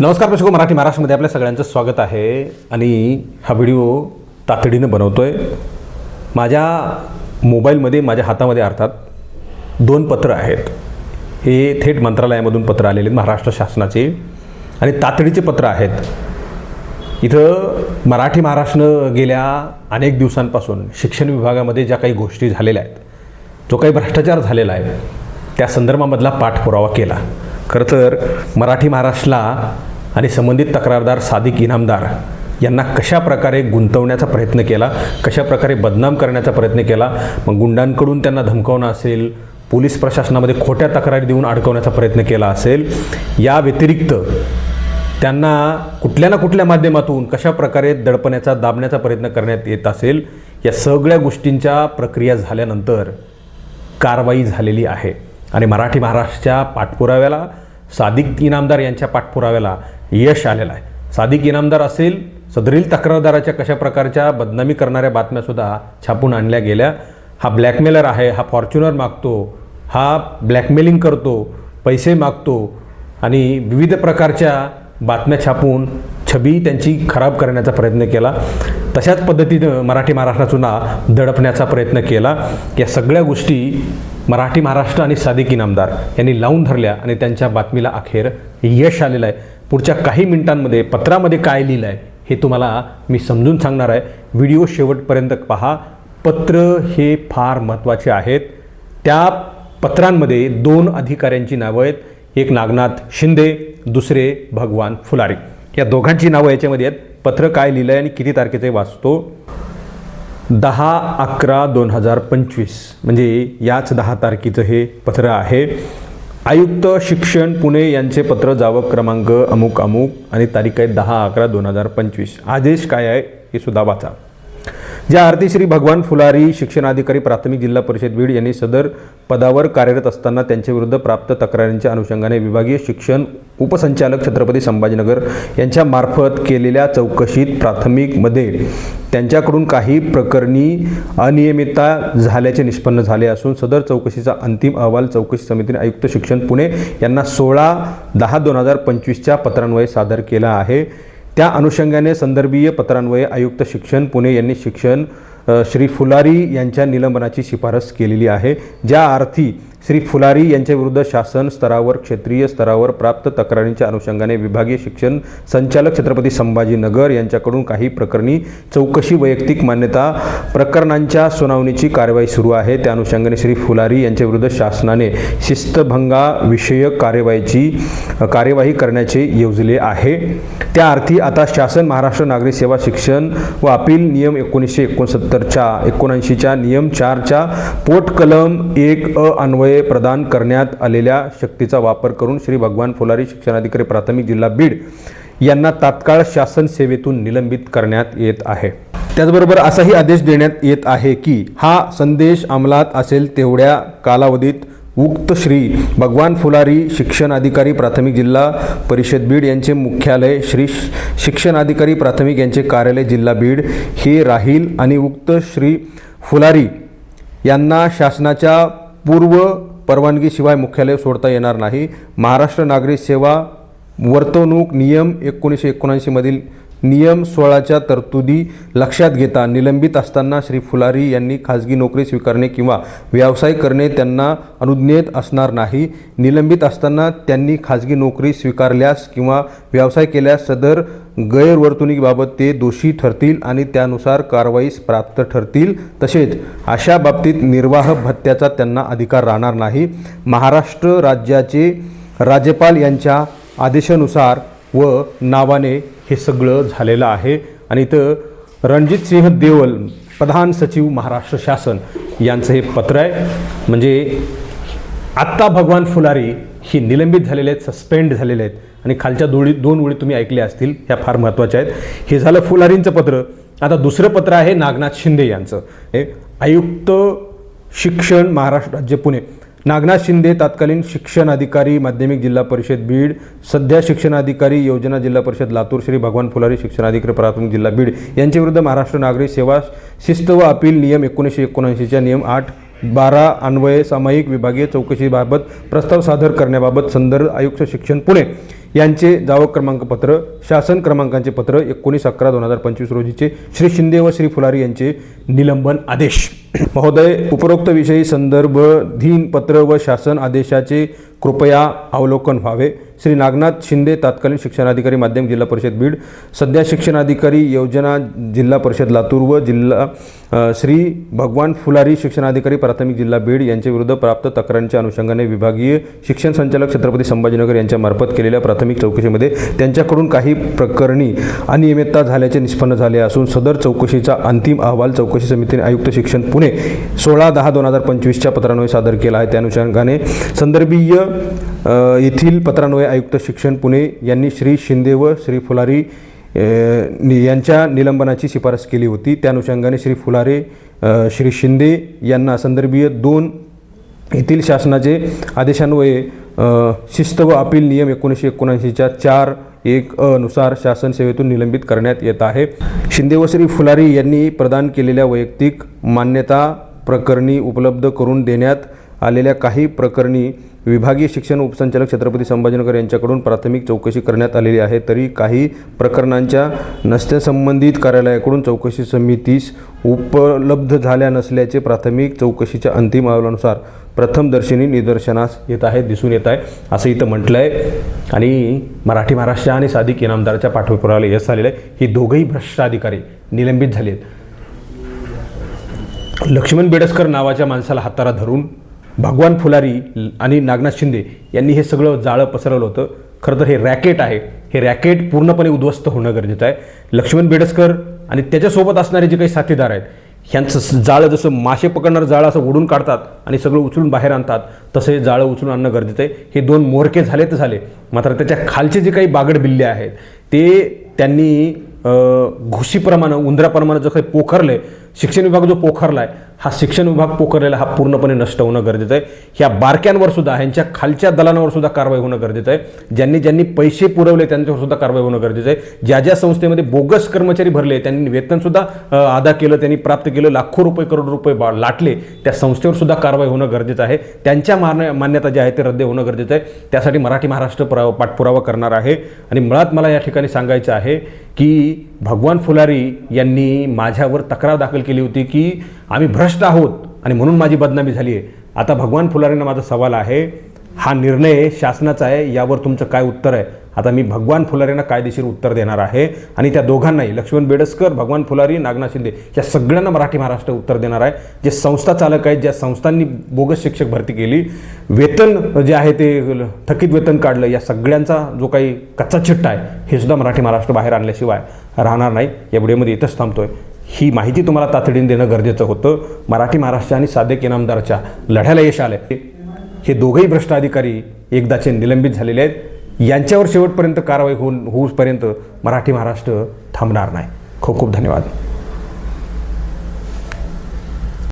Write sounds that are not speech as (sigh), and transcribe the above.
नमस्कार प्रेक्षक मराठी महाराष्ट्रामध्ये आपल्या सगळ्यांचं स्वागत आहे आणि हा व्हिडिओ तातडीनं बनवतो आहे माझ्या मोबाईलमध्ये माझ्या हातामध्ये अर्थात दोन पत्र आहेत. हे थेट मंत्रालयामधून पत्र आलेले आहेत महाराष्ट्र शासनाचे. आणि तातडीचे पत्र आहेत. इथं मराठी महाराष्ट्रनं गेल्या अनेक दिवसांपासून शिक्षण विभागामध्ये ज्या काही गोष्टी झालेल्या आहेत जो काही भ्रष्टाचार झालेला आहे त्या संदर्भामधला पाठपुरावा केला. खरं तर मराठी महाराष्ट्राला आणि संबंधित तक्रारदार सादिक इनामदार यांना कशा प्रकारे गुंतवण्याचा प्रयत्न केला कशा प्रकारे बदनाम करण्याचा प्रयत्न केला मग गुंडांकडून त्यांना धमकावणं असेल पोलीस प्रशासनामध्ये खोट्या तक्रारी देऊन अडकवण्याचा प्रयत्न केला असेल या व्यतिरिक्त त्यांना कुठल्या ना कुठल्या माध्यमातून कशा प्रकारे दडपण्याचा दाबण्याचा प्रयत्न करण्यात येत असेल या सगळ्या गोष्टींच्या प्रक्रिया झाल्यानंतर कारवाई झालेली आहे. आणि मराठी महाराष्ट्राच्या पाठपुराव्याला सादिक इनामदार यांच्या पाठपुराव्याला यश आलेलं आहे. सादिक इनामदार असेल सदरील तक्रारदाराच्या कशा प्रकारच्या बदनामी करणाऱ्या बातम्यासुद्धा छापून आणल्या गेल्या. हा ब्लॅकमेलर आहे हा फॉर्च्युनर मागतो हा ब्लॅकमेलिंग करतो पैसे मागतो आणि विविध प्रकारच्या बातम्या छापून छबी त्यांची खराब करण्याचा प्रयत्न केला. तशाच पद्धतीनं मराठी महाराष्ट्रासुद्धा दडपण्याचा प्रयत्न केला. या सगळ्या गोष्टी मराठी महाराष्ट्र आणि सादिक इनामदार यांनी लावून धरल्या आणि त्यांच्या बातमीला अखेर यश आलेलं आहे. पुढच्या काही मिनिटांमध्ये पत्रामध्ये काय लिहिलं आहे हे तुम्हाला मी समजून सांगणार आहे. व्हिडिओ शेवटपर्यंत पहा. पत्र हे फार महत्त्वाचे आहेत. त्या पत्रांमध्ये दोन अधिकाऱ्यांची नावं आहेत. एक नागनाथ शिंदे दुसरे भगवान फुलारी. या दोघांची नावं याच्यामध्ये आहेत. पत्र काय लिहिलं आहे आणि किती तारखेचे वाचतो. दहा अकरा दोन हजार पंचवीस. म्हणजे याच दहा तारखेचं हे पत्र आहे. आयुक्त शिक्षण पुणे यांचे पत्र जावक क्रमांक अमुक अमुक आणि तारीख आहे दहा अकरा दोन हजार पंचवीस. आदेश काय आहे हे सुद्धा वाचा. ज्या आरती श्री भगवान फुलारी शिक्षणाधिकारी प्राथमिक जिल्हा परिषद बीड यांनी सदर पदावर कार्यरत असताना त्यांच्याविरुद्ध प्राप्त तक्रारींच्या अनुषंगाने विभागीय शिक्षण उपसंचालक छत्रपती संभाजीनगर यांच्या मार्फत केलेल्या चौकशीत प्राथमिकमध्ये त्यांच्याकडून काही प्रकरणी अनियमितता झाल्याचे निष्पन्न झाले असून सदर चौकशीचा अंतिम अहवाल चौकशी समितीने आयुक्त शिक्षण पुणे यांना सोळा दहा दोन हजार पंचवीसच्या पत्रान्वये सादर केला आहे. त्या अनुषंगाने संदर्भीय पत्रान्वये आयुक्त शिक्षण पुणे यांनी शिक्षण श्री फुलारी यांच्या निलंबनाची शिफारस केलेली आहे. ज्या अर्थी श्री फुलारी यांच्याविरुद्ध शासन स्तरावर क्षेत्रीय स्तरावर प्राप्त तक्रारींच्या अनुषंगाने विभागीय शिक्षण संचालक छत्रपती संभाजीनगर यांच्याकडून काही प्रकरणी चौकशी वैयक्तिक मान्यता प्रकरणांच्या सुनावणीची कारवाई सुरू आहे. त्या अनुषंगाने श्री फुलारी यांच्याविरुद्ध शासनाने शिस्तभंगाविषयक कार्यवाहीची कार्यवाही करण्याचे योजले आहे. त्या अर्थी आता शासन महाराष्ट्र नागरी सेवा शिक्षण व अपील नियम एकोणीसशे एकोणसत्तरच्या एकोणऐंशीच्या नियम चारच्या पोट कलम एक अ प्रदान करण्यात आलेल्या शक्तीचा वापर करून श्री भगवान फुलारी शिक्षणाधिकारी प्राथमिक जिल्हा बीड यांना तात्काळ शासन सेवेतून निलंबित करण्यात येत आहे. त्याचबरोबर असाही आदेश देण्यात येत आहे की हा संदेश अंमलात असेल तेवढ्या कालावधीत उक्त श्री भगवान फुलारी शिक्षण अधिकारी प्राथमिक जिल्हा परिषद बीड यांचे मुख्यालय श्री शिक्षण अधिकारी प्राथमिक यांचे कार्यालय जिल्हा बीड हे राहील आणि उक्त श्री फुलारी यांना शासनाच्या पूर्व परवानगीशिवाय मुख्यालय सोडता येणार नाही. महाराष्ट्र नागरी सेवा वर्तवणूक नियम एकोणीसशे एकोणऐंशीमधील नियम सोळाच्या तरतुदी लक्षात घेता निलंबित असताना श्री फुलारी यांनी खाजगी नोकरी स्वीकारणे किंवा व्यवसाय करणे त्यांना अनुज्ञेत असणार नाही. निलंबित असताना त्यांनी खाजगी नोकरी स्वीकारल्यास किंवा व्यवसाय केल्यास सदर गैरवर्तणुकीबाबत ते दोषी ठरतील आणि त्यानुसार कारवाईस प्राप्त ठरतील. तसेच अशा बाबतीत निर्वाह भत्त्याचा त्यांना अधिकार राहणार नाही. महाराष्ट्र राज्याचे राज्यपाल यांच्या आदेशानुसार व नावाने हे सगळं झालेलं आहे. आणि इथं रणजित सिंह देवल प्रधान सचिव महाराष्ट्र शासन यांचं हे पत्र आहे. म्हणजे आत्ता भगवान फुलारी ही निलंबित झालेले आहेत सस्पेंड झालेले आहेत. आणि खालच्या दोळी दोन ओळी तुम्ही ऐकल्या असतील ह्या फार महत्त्वाच्या आहेत. हे झालं फुलारींचं पत्र. आता दुसरं पत्र आहे नागनाथ शिंदे यांचं. हे आयुक्त शिक्षण महाराष्ट्र राज्य पुणे. नागनाथ शिंदे तत्कालीन शिक्षण अधिकारी माध्यमिक जिल्हा परिषद बीड. सध्या शिक्षणाधिकारी योजना जिल्हा परिषद लातूर श्री भगवान फुलारी शिक्षणाधिकारी प्राथमिक जिल्हा बीड. यांच्याविरुद्ध महाराष्ट्र नागरी सेवा शिस्त व अपील नियम एकोणीसशे एकोणऐंशीच्या नियम आठ बारा अन्वये सामायिक विभागीय चौकशीबाबत प्रस्ताव सादर करण्याबाबत संदर्भ आयुक्त शिक्षण पुणे. यांचे जावक क्रमांक पत्र शासन क्रमांकांचे पत्र एकोणीस अकरा दोन हजार पंचवीस रोजीचे श्री शिंदे व श्री फुलारी यांचे निलंबन आदेश. (clears throat) महोदय उपरोक्त विषयी संदर्भ धीन पत्र व शासन आदेशाचे कृपया अवलोकन व्हावे. श्री नागनाथ शिंदे तत्कालीन शिक्षणाधिकारी माध्यमिक जिल्हा परिषद बीड सध्या शिक्षणाधिकारी योजना जिल्हा परिषद लातूर व जिल्हा श्री भगवान फुलारी शिक्षणाधिकारी प्राथमिक जिल्हा बीड यांच्या विरुद्ध प्राप्त तक्रारींच्या अनुषंगाने विभागीय शिक्षण संचालक छत्रपती संभाजीनगर यांच्यामार्फत केलेल्या प्राथमिक चौकशीमध्ये त्यांच्याकडून काही प्रकरणी अनियमितता झाल्याचे निष्पन्न झाले असून सदर चौकशीचा अंतिम अहवाल चौकशी समितीने आयुक्त शिक्षण पुणे सोळा दहा दोन हजार पंचवीसच्या पत्रान्वये सादर केला आहे. त्या अनुषंगाने संदर्भीय येथील पत्रान्वये आयुक्त शिक्षण पुणे यांनी श्री शिंदे व श्री फुलारी यांच्या निलंबनाची शिफारस केली होती. त्या अनुषंगाने श्री फुलारे श्री शिंदे यांना संदर्भीय दोन येथील शासनाचे आदेशान्वये शिस्त व अपील नियम एकोणीसशे एकोणऐंशीच्या चार एक अनुसार नुसार शासन सेवेतून निलंबित करण्यात येत आहे. शिंदे व श्री फुलारी यांनी प्रदान केलेल्या वैयक्तिक मान्यता प्रकरणी उपलब्ध करून देण्यात आलेल्या काही प्रकरणी विभागीय शिक्षण उपसंचालक छत्रपती संभाजीनगर यांच्याकडून प्राथमिक चौकशी करण्यात आलेली आहे. तरी काही प्रकरणांच्या नसत्यासंबंधित कार्यालयाकडून चौकशी समितीस उपलब्ध झाल्या नसल्याचे प्राथमिक चौकशीच्या अंतिम अहवालानुसार प्रथमदर्शनी निदर्शनास येत आहे दिसून येत आहे असं इथं म्हटलं आहे आणि मराठी महाराष्ट्र आणि सादिक इनामदाराच्या पाठपुरावाला यश आलेलं आहे. ही दोघंही भ्रष्ट अधिकारी निलंबित झाले आहेत लक्ष्मण बेडसकर नावाच्या माणसाला हाताला धरून भगवान फुलारी आणि नागनाथ शिंदे यांनी हे सगळं जाळं पसरवलं होतं. खरं तर हे रॅकेट आहे. हे रॅकेट पूर्णपणे उद्ध्वस्त होणं गरजेचं आहे. लक्ष्मण बेडसकर आणि त्याच्यासोबत असणारे जे काही साथीदार आहेत ह्यांचं जाळं जसं मासे पकडणारं जाळं असं ओढून काढतात आणि सगळं उचलून बाहेर आणतात तसं हे जाळं उचलून आणणं गरजेचं आहे. हे दोन मोरके झाले तर झाले. मात्र त्याच्या खालचे जे काही बागड बिल्ले आहेत ते त्यांनी घुशीप्रमाणे उंदराप्रमाणे जो काही पोखरले शिक्षण विभाग जो पोखरला आहे हा शिक्षण विभाग पोखरलेला हा पूर्णपणे नष्ट होणं गरजेचं आहे. ह्या बारक्यांवर सुद्धा ह्यांच्या खालच्या दलांवर सुद्धा कारवाई होणं गरजेचं आहे. ज्यांनी ज्यांनी पैसे पुरवले त्यांच्यावर सुद्धा कारवाई होणं गरजेचं आहे. ज्या ज्या संस्थेमध्ये बोगस कर्मचारी भरले त्यांनी वेतन सुद्धा अदा केलं त्यांनी प्राप्त केलं लाखो रुपये करोड रुपये बा- लाटले त्या संस्थेवर सुद्धा कारवाई होणं गरजेचं आहे. त्यांच्या मान्य मान्यता ज्या आहेत ते रद्द होणं गरजेचं आहे. त्यासाठी मराठी महाराष्ट्र पुरावा पाठपुरावा करणार आहे. आणि मुळात मला या ठिकाणी सांगायचं आहे की भगवान फुलारी यांनी माझ्यावर तक्रार दाखल केली होती की आम्ही भ्रष्ट आहोत आणि म्हणून माझी बदनामी झाली आहे. आता भगवान फुलारींना माझा सवाल आहे हा निर्णय शासनाचा आहे यावर तुमचं काय उत्तर आहे? आता मी भगवान फुलारींना कायदेशीर उत्तर देणार आहे. आणि त्या दोघांनाही लक्ष्मण बेडसकर भगवान फुलारी नागनाथ शिंदे या सगळ्यांना मराठी महाराष्ट्र उत्तर देणार आहे. जे संस्था चालक आहेत ज्या संस्थांनी बोगस शिक्षक भरती केली वेतन जे आहे ते थकीत वेतन काढलं या सगळ्यांचा जो काही कच्चा चिट्टा आहे हे सुद्धा मराठी महाराष्ट्र बाहेर आणल्याशिवाय राहणार नाही. या व्हिडिओमध्ये इथंच थांबतोय. ही माहिती तुम्हाला तातडीने देणं गरजेचं होतं. मराठी महाराष्ट्र आणि सादेक इनामदारच्या लढ्याला यश आलं हे दोघंही भ्रष्ट अधिकारी एकदाचे निलंबित झालेले आहेत. यांच्यावर शेवटपर्यंत कारवाई होऊन होऊपर्यंत मराठी महाराष्ट्र थांबणार नाही. खूप खूप धन्यवाद.